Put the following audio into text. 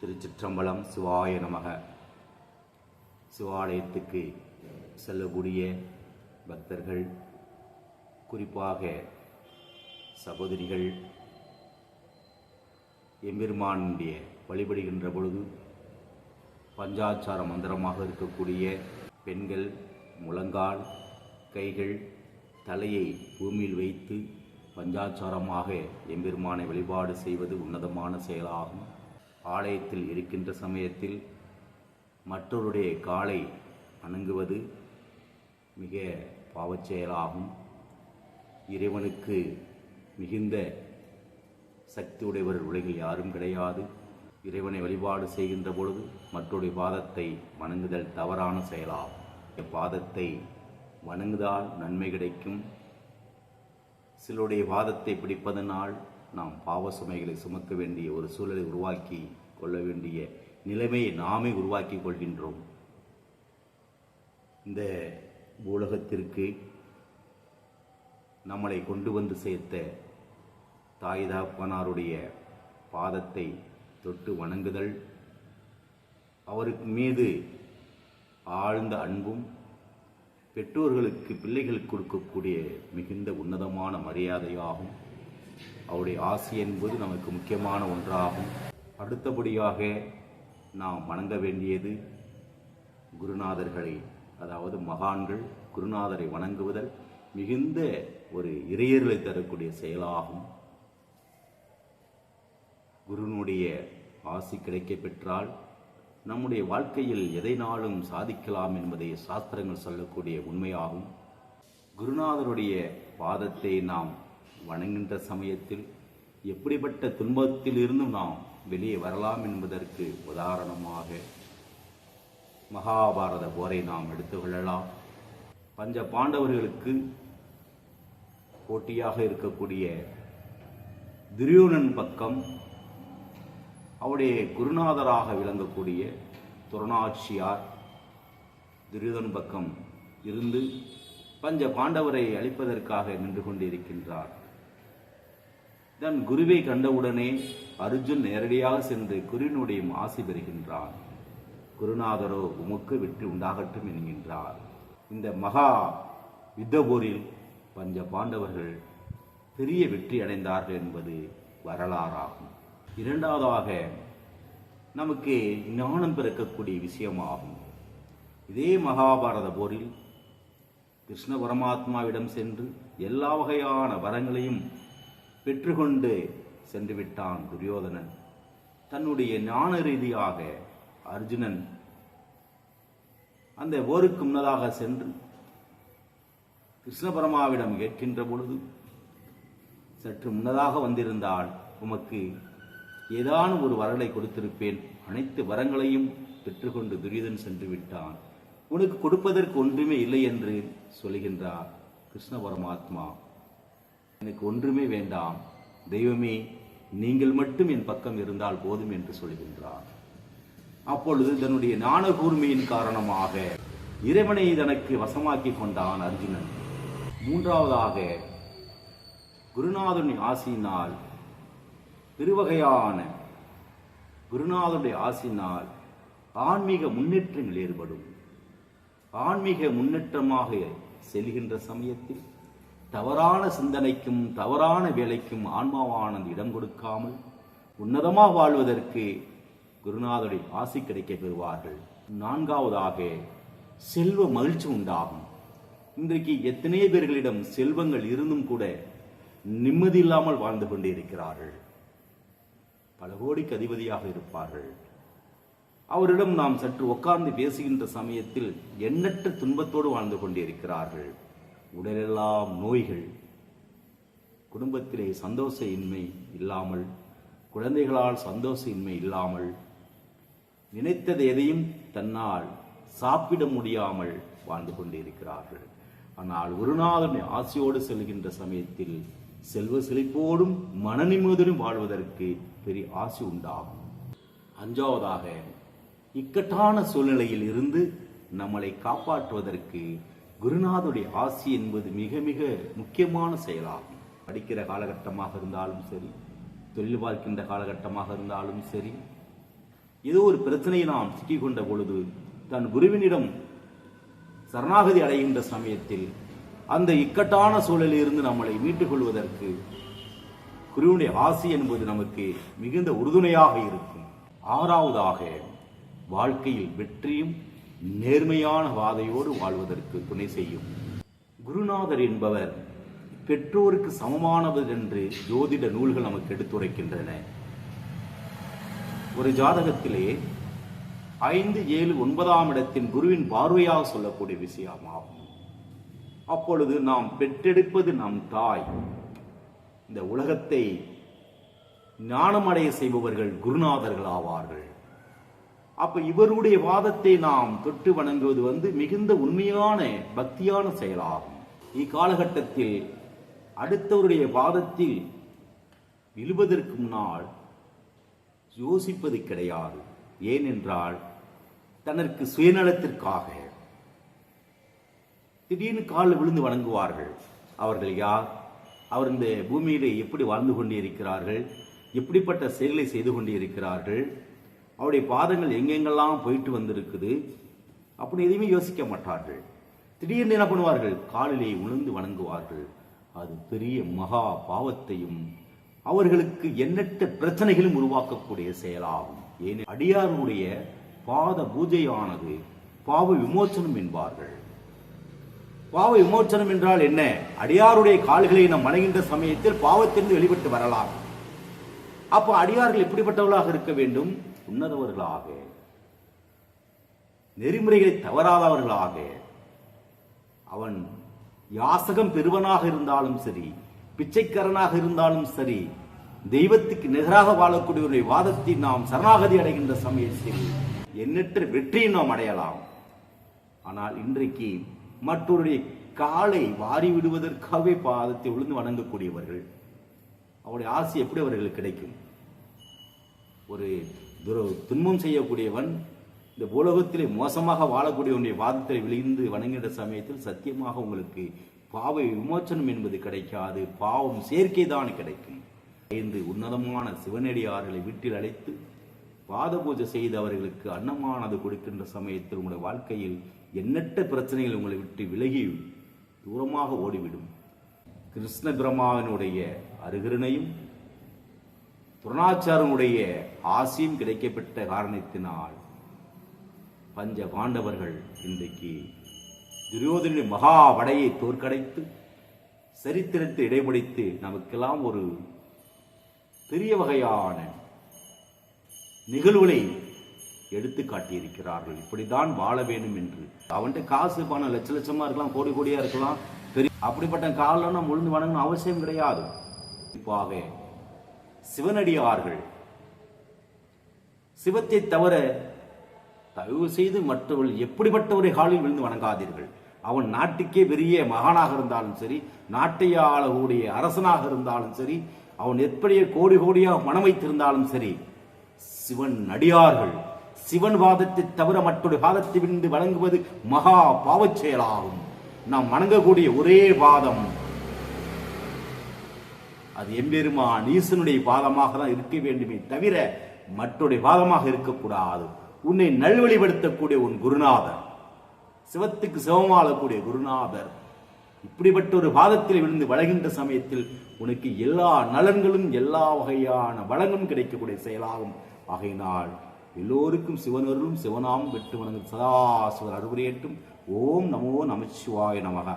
திருச்சிற்றம்பலம் சிவாய நமக. சிவாலயத்துக்கு செல்லக்கூடிய பக்தர்கள் குறிப்பாக சகோதரிகள் எம்பெருமானுடைய வழிபடுகின்ற பொழுது பஞ்சாச்சார மந்திரமாக இருக்கக்கூடிய பெண்கள் முழங்கால் கைகள் தலையை பூமியில் வைத்து பஞ்சாச்சாரமாக எம்பெருமானை வழிபாடு செய்வது உன்னதமான செயலாகும். ஆலயத்தில் இருக்கின்ற சமயத்தில் மற்றவருடைய காலை வணங்குவது மிக பாவச் செயலாகும் இறைவனுக்கு மிகுந்த சக்தி உடையவர் உலகில் யாரும் கிடையாது. இறைவனை வழிபாடு செய்கின்ற பொழுது மற்றொரு பாதத்தை வணங்குதல் தவறான செயலாகும். பாதத்தை வணங்குதால் நன்மை கிடைக்கும். சிலருடைய பாதத்தை பிடிப்பதனால் நாம் பாவ சுமைகளை சுமக்க வேண்டிய ஒரு சூழலை உருவாக்கி கொள்ள வேண்டிய நிலைமையை நாமே உருவாக்கி கொள்கின்றோம். இந்த பூலகத்திற்கு நம்மளை கொண்டு வந்து சேர்த்த தாய் தாப்பனாருடைய பாதத்தை தொட்டு வணங்குதல் அவருக்கு மீது ஆழ்ந்த அன்பும் பெற்றோர்களுக்கு பிள்ளைகளுக்கு கொடுக்கக்கூடிய மிகுந்த உன்னதமான மரியாதையாகும். அவருடைய ஆசி என்பது நமக்கு முக்கியமான ஒன்றாகும். அடுத்தபடியாக நாம் வணங்க வேண்டியது குருநாதர்களை அதாவது மகான்கள் குருநாதரை வணங்குவதல் மிகுந்த ஒரு இறையர்களை தரக்கூடிய செயலாகும். குருனுடைய ஆசி கிடைக்கப் பெற்றால் நம்முடைய வாழ்க்கையில் எதை நாளும் சாதிக்கலாம் என்பதை சாஸ்திரங்கள் சொல்லக்கூடிய உண்மையாகும். குருநாதருடைய பாதத்தை நாம் வணங்குகின்ற சமயத்தில் எப்படிப்பட்ட துன்பத்தில் இருந்தும் நாம் வெளியே வரலாம் என்பதற்கு உதாரணமாக மகாபாரத போரை நாம் எடுத்துக்கொள்ளலாம் பஞ்ச பாண்டவர்களுக்கு போட்டியாக இருக்கக்கூடிய துரியோனன் பக்கம் அவருடைய குருநாதராக விளங்கக்கூடிய துரணாட்சியார் துரியோதன் பக்கம் இருந்து பஞ்ச பாண்டவரை அழிப்பதற்காக நின்று கொண்டிருக்கின்றார். தன் குருவை கண்டவுடனே அர்ஜுன் நேரடியாக சென்று குருவினுடைய ஆசி பெறுகின்றான். குருநாதரோ உமக்கு வெற்றி உண்டாகட்டும் என்கின்றார். இந்த மகா யுத்தபோரில் பஞ்ச பாண்டவர்கள் பெரிய வெற்றி அடைந்தார்கள் என்பது வரலாறாகும். இரண்டாவதாக நமக்கு ஞானம் பிறக்கக்கூடிய விஷயமாகும். இதே மகாபாரத போரில் கிருஷ்ண பரமாத்மாவிடம் சென்று எல்லா வகையான வரங்களையும் பெற்றுக்கொண்டு சென்று விட்டான் துரியோதனன். தன்னுடைய ஞான ரீதியாக அர்ஜுனன் அந்த போருக்கு முன்னதாக சென்று கிருஷ்ண பரமாவிடம் கேட்கின்ற பொழுது சற்று முன்னதாக வந்திருந்தால் உமக்கு ஏதான ஒரு வரலை கொடுத்திருப்பேன். அனைத்து வரங்களையும் பெற்றுக்கொண்டு துரியோதன் சென்று விட்டான் உனக்கு கொடுப்பதற்கு ஒன்றுமே இல்லை என்று சொல்கின்றார் கிருஷ்ண பரமாத்மா எனக்கு ஒன்றுமே வேண்டாம். தெய்வமே நீங்கள் மட்டும் என் பக்கம் இருந்தால் போதும் என்று சொல்கின்றார். அப்பொழுது தன்னுடைய ஞான கூர்மையின் காரணமாக இறைவனை தனக்கு வசமாக்கி கொண்டான் அர்ஜுனன். மூன்றாவதாக குருநாதனின் ஆசியினால் பெருவகையான குருநாதனுடைய ஆசினால் ஆன்மீக முன்னேற்றங்கள் ஏற்படும். ஆன்மீக முன்னேற்றமாக செல்கின்ற சமயத்தில் தவறான சிந்தனைக்கும் தவறான வேலைக்கும் ஆன்மாவானது இடம் கொடுக்காமல் உன்னதமாக வாழ்வதற்கு குருநாதருடைய ஆசி கிடைக்க பெறுவார்கள். நான்காவதாக செல்வ மகிழ்ச்சி உண்டாகும். இன்றைக்கு எத்தனையோ பேர்களிடம் செல்வங்கள் இருந்தும் கூட நிம்மதி இல்லாமல் வாழ்ந்து கொண்டே இருக்கிறார்கள். பல கோடிக்கு அதிபதியாக இருப்பார்கள். அவரிடம் நாம் சற்று உட்கார்ந்து பேசுகின்ற சமயத்தில் எண்ணற்ற துன்பத்தோடு வாழ்ந்து கொண்டிருக்கிறார்கள் உடலெல்லாம் நோய்கள் குடும்பத்திலே சந்தோஷ இன்மை இல்லாமல் குழந்தைகளால் சந்தோஷ இன்மை இல்லாமல் நினைத்தது எதையும் தன்னால் சாப்பிட முடியாமல் வாழ்ந்து கொண்டிருக்கிறார்கள். ஆனால் குருநாதன் ஆசையோடு செல்கின்ற சமயத்தில் செல்வ செழிப்போடும் மன வாழ்வதற்கு பெரிய ஆசை உண்டாகும். அஞ்சாவதாக இக்கட்டான சூழ்நிலையில் இருந்து நம்மளை காப்பாற்றுவதற்கு குருநாதனுடைய ஆசி என்பது மிக மிக முக்கியமான செயலாகும். படிக்கிற காலகட்டமாக இருந்தாலும் சரி தொழில் பார்க்கின்ற காலகட்டமாக இருந்தாலும் சரி ஏதோ ஒரு பிரச்சனையை நாம் சிக்கிக்கொண்ட பொழுது தன் குருவினிடம் சரணாகதி அடைகின்ற சமயத்தில் அந்த இக்கட்டான சூழலில் இருந்து நம்மளை மீட்டுக் கொள்வதற்கு குருவினுடைய ஆசி என்பது நமக்கு மிகுந்த உறுதுணையாக இருக்கும். ஆறாவதாக வாழ்க்கையில் வெற்றியும் நேர்மையான வாதையோடு வாழ்வதற்கு துணை செய்யும். குருநாதர் என்பவர் பெற்றோருக்கு சமமானவர் என்று ஜோதிட நூல்கள் நமக்கு எடுத்துரைக்கின்றன. ஒரு ஜாதகத்திலே ஐந்து ஏழு ஒன்பதாம் இடத்தின் குருவின் பார்வையாக சொல்லக்கூடிய விஷயமாகும். அப்பொழுது நாம் பெற்றெடுப்பது நம் தாய். இந்த உலகத்தை ஞானமடைய செய்பவர்கள் குருநாதர்கள் ஆவார்கள். அப்ப இவருடைய வாதத்தை நாம் தொட்டு வணங்குவது வந்து மிகுந்த உண்மையான பக்தியான செயலாகும். இக்காலகட்டத்தில் அடுத்தவருடைய வாதத்தில் விழுவதற்கு முன்னால் யோசிப்பது கிடையாது ஏனென்றால் தனக்கு சுயநலத்திற்காக திடீர்னு காலில் விழுந்து வணங்குவார்கள் அவர்கள் யார் அவர் இந்த பூமியிலே எப்படி வாழ்ந்து கொண்டிருக்கிறார்கள் எப்படிப்பட்ட செயல்களை செய்து கொண்டே இருக்கிறார்கள் அவருடைய பாதங்கள் எங்கெங்கெல்லாம் போயிட்டு வந்திருக்குது அப்படி எதையுமே யோசிக்க மாட்டார்கள். திடீர்னு என்ன பண்ணுவார்கள்? காலிலே விழுந்து வணங்குவார்கள். அது பெரிய மகா பாவத்தையும் அவர்களுக்கு எண்ணற்ற பிரச்சனைகளும் உருவாக்கக்கூடிய செயலாகும். ஏன் அடியாருடைய பாத பூஜையானது பாவ விமோச்சனம் என்பார்கள். பாவ விமோச்சனம் என்றால் என்ன? அடியாருடைய கால்களை நாம் வணங்குகின்ற சமயத்தில் பாவத்திலிருந்து வெளிப்பட்டு வரலாம். அப்போ அடியார்கள் எப்படிப்பட்டவர்களாக இருக்க வேண்டும்? உன்னதவர்களாக நெறிமுறைகளை தவறாதவர்களாக அவன் யாசகம் பெறுவனாக இருந்தாலும் சரி பிச்சைக்காரனாக இருந்தாலும் சரி தெய்வத்துக்கு நிகராக வாழக்கூடியவருடைய வாதத்தை நாம் சரணாகதி அடைகின்ற சமயத்தில் எண்ணற்ற வெற்றியை நாம் அடையலாம். ஆனால் இன்றைக்கு மற்றொருடைய காலை வாரி விடுவதற்காகவே பாதத்தை விழுந்து வணங்கக்கூடியவர்கள் அவருடைய ஆசை எப்படி அவர்களுக்கு கிடைக்கும்? ஒரு துர துன்பம் செய்யக்கூடியவன் இந்த உலகத்திலே மோசமாக வாழக்கூடியவனுடைய வாதத்தை விழுந்து வணங்குகின்ற சமயத்தில் சத்தியமாக உங்களுக்கு பாவ விமோச்சனம் என்பது கிடைக்காது. பாவம் சேர்க்கை தான் கிடைக்கும். ஐந்து உன்னதமான சிவனடியார்களை வீட்டில் அழைத்து பாத பூஜை செய்து அவர்களுக்கு அன்னமானது கொடுக்கின்ற சமயத்தில் உங்களுடைய வாழ்க்கையில் எண்ணற்ற பிரச்சனைகள் உங்களை விட்டு விலகி தூரமாக ஓடிவிடும். கிருஷ்ண பிரம்மாவினுடைய அருகருணையும் துரணாச்சாரனுடைய ஆசியும் கிடைக்கப்பட்ட காரணத்தினால் பஞ்ச பாண்டவர்கள் இன்றைக்கு துரியோதனின் மகா படையை தோற்கடைத்து சரித்திரத்தை இடைமடித்து நமக்கெல்லாம் ஒரு பெரிய வகையான நிகழ்வுகளை எடுத்து காட்டியிருக்கிறார்கள். இப்படித்தான் வாழ வேண்டும் என்று. அவன்கிட்ட காசு பணம் லட்ச லட்சமா இருக்கலாம் கோடி கோடியா இருக்கலாம். பெரிய அப்படிப்பட்ட காலில் நம்ம உழுந்து வணங்கணும் அவசியம் கிடையாது. குறிப்பாக சிவனடியார்கள். சிவத்தை தவிர தயவு செய்து மற்றவர்கள் எப்படிப்பட்டவரை காலில் விழுந்து வணங்காதீர்கள். அவன் நாட்டுக்கே பெரிய மகானாக இருந்தாலும் சரி நாட்டை ஆளக்கூடிய அரசனாக இருந்தாலும் சரி அவன் எப்படிய கோடி கோடியாக மனம் வைத்திருந்தாலும் சரி சிவன் அடியார்கள். சிவன் வாதத்தை தவிர மற்றொரு பாதத்தை விழுந்து வணங்குவது மகா பாவச் செயலாகும். நாம் வணங்கக்கூடிய ஒரே வாதம் அது எம்பெருமான் ஈசனுடைய பாதமாக தான் இருக்க வேண்டுமே தவிர மற்றொரு பாதமாக இருக்கக்கூடாது. உன்னை நல்வழிப்படுத்தக்கூடிய உன் குருநாதர் சிவத்துக்கு சிவமாளக்கூடிய குருநாதர் இப்படிப்பட்ட ஒரு பாதத்தில் விழுந்து வழங்கின்ற சமயத்தில் உனக்கு எல்லா நலன்களும் எல்லா வகையான வளங்களும் கிடைக்கக்கூடிய செயலாகும். ஆகையினால் எல்லோருக்கும் சிவனருளும் சிவனாம் வெட்டு வணங்கும் சதாசிவர் அறுவரையேட்டும் ஓம் நமோ நமச்சிவாய நமக.